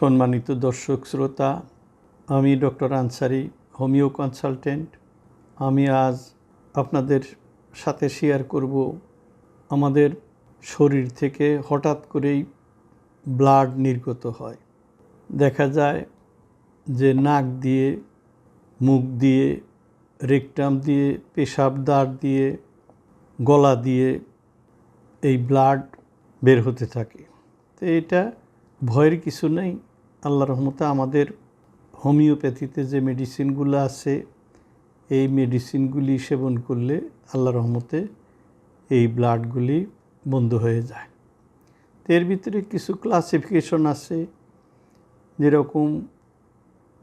সম্মানিত দর্শক শ্রোতা, আমি ডক্টর আনসারি, হোমিও কনসালটেন্ট। আমি আজ আপনাদের সাথে শেয়ার করব আমাদের শরীর থেকে হঠাৎ করেই ব্লাড নির্গত হয়। দেখা যায় যে নাক দিয়ে, মুখ দিয়ে, রেকটাম দিয়ে, পেশাব দাঁড় দিয়ে, গলা দিয়ে এই ব্লাড বের হতে থাকে। তো এটা ভয়ের কিছু নেই আল্লাহ রহমতে আমাদের হোমিওপ্যাথিতে যে মেডিসিনগুলো আছে, এই মেডিসিনগুলি সেবন করলে আল্লাহ রহমতে এই ব্লাডগুলি বন্ধ হয়ে যায়। এর ভিতরে কিছু ক্লাসিফিকেশন আছে, যেরকম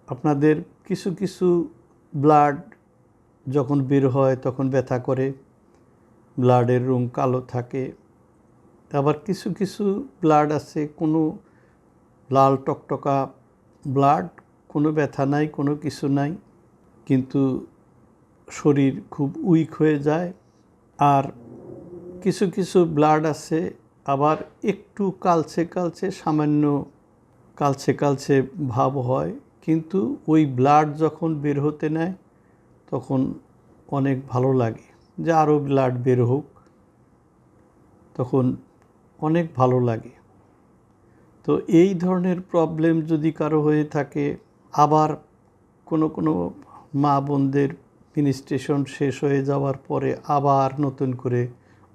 আপনাদের কিছু কিছু ব্লাড যখন বের হয় তখন ব্যথা করে, ব্লাডের রং কালো থাকে, আবার কিছু কিছু ব্লাড আছে কোনো লাল টকটকা ব্লাড, কোনো ব্যথা নাই, কোনো কিছু নাই, কিন্তু শরীর খুব উইক হয়ে যায়। আর কিছু কিছু ব্লাড আছে, আবার একটু কালচে কালচে, সামান্য কালচে কালচে ভাব হয়, কিন্তু ওই ব্লাড যখন বের হতে নেয়, তখন অনেক ভালো লাগে যে আরও ব্লাড বের হোক, তখন অনেক ভালো লাগে। তো এই ধরনের প্রবলেম যদি কারও হয়ে থাকে, আবার কোনো কোনো মা বোনদের মিনিস্ট্রেশন শেষ হয়ে যাওয়ার পরে আবার নতুন করে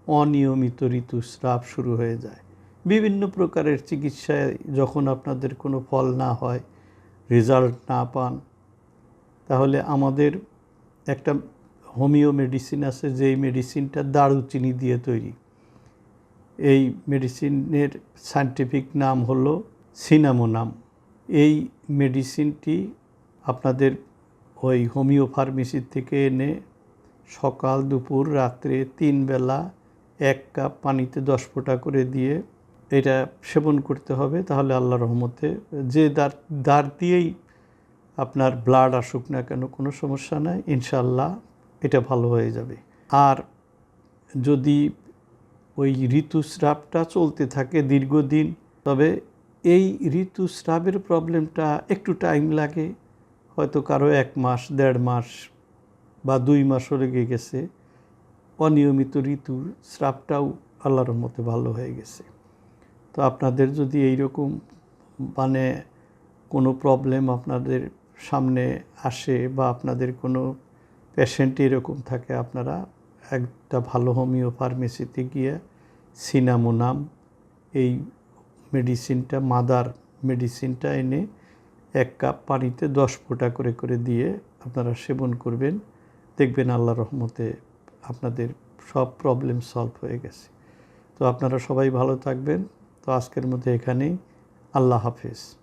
অনিয়মিত ঋতুস্রাব শুরু হয়ে যায়। বিভিন্ন প্রকারের চিকিৎসায় যখন আপনাদের কোনো ফল না হয় রেজাল্ট না পান, তাহলে আমাদের একটা হোমিও মেডিসিন আছে, যেই মেডিসিনটা দারুচিনি দিয়ে তৈরি। এই মেডিসিনের সায়েন্টিফিক নাম হলো সিনামোনাম এই মেডিসিনটি আপনাদের ওই হোমিও ফার্মেসির থেকে এনে সকাল, দুপুর, রাত্রে তিন বেলা এক কাপ পানিতে দশ ফোঁটা করে দিয়ে এটা সেবন করতে হবে, তাহলে আল্লাহ রহমতে যে দাঁড় দাঁড় দিয়েই আপনার ব্লাড আসুক না কেন কোনো সমস্যা নাই ইনশাল্লাহ এটা ভালো হয়ে যাবে। আর যদি ওই ঋতুস্রাবটা চলতে থাকে দীর্ঘদিন। তবে এই ঋতুস্রাবের প্রবলেমটা একটু টাইম লাগে, হয়তো কারও এক মাস, দেড় মাস বা দুই মাসও লেগে গেছে। অনিয়মিত ঋতু স্রাবটাও আল্লাহর মতে ভালো হয়ে গেছে। তো আপনাদের যদি এই রকম মানে কোনো প্রবলেম আপনাদের সামনে আসে বা আপনাদের কোনো পেশেন্ট এরকম থাকে, আপনারা একটা ভালো হোমিও ফার্মেসিতে গিয়ে সিনামোনাম, এই মেডিসিনটা, মাদার মেডিসিনটা এনে এক কাপ পানিতে দশ ফোঁটা করে করে দিয়ে আপনারা সেবন করবেন। দেখবেন আল্লাহ রহমতে আপনাদের সব প্রবলেম সলভ হয়ে গেছে। তো আপনারা সবাই ভালো থাকবেন। তো আজকের মধ্যে এখানেই। আল্লাহ হাফেজ।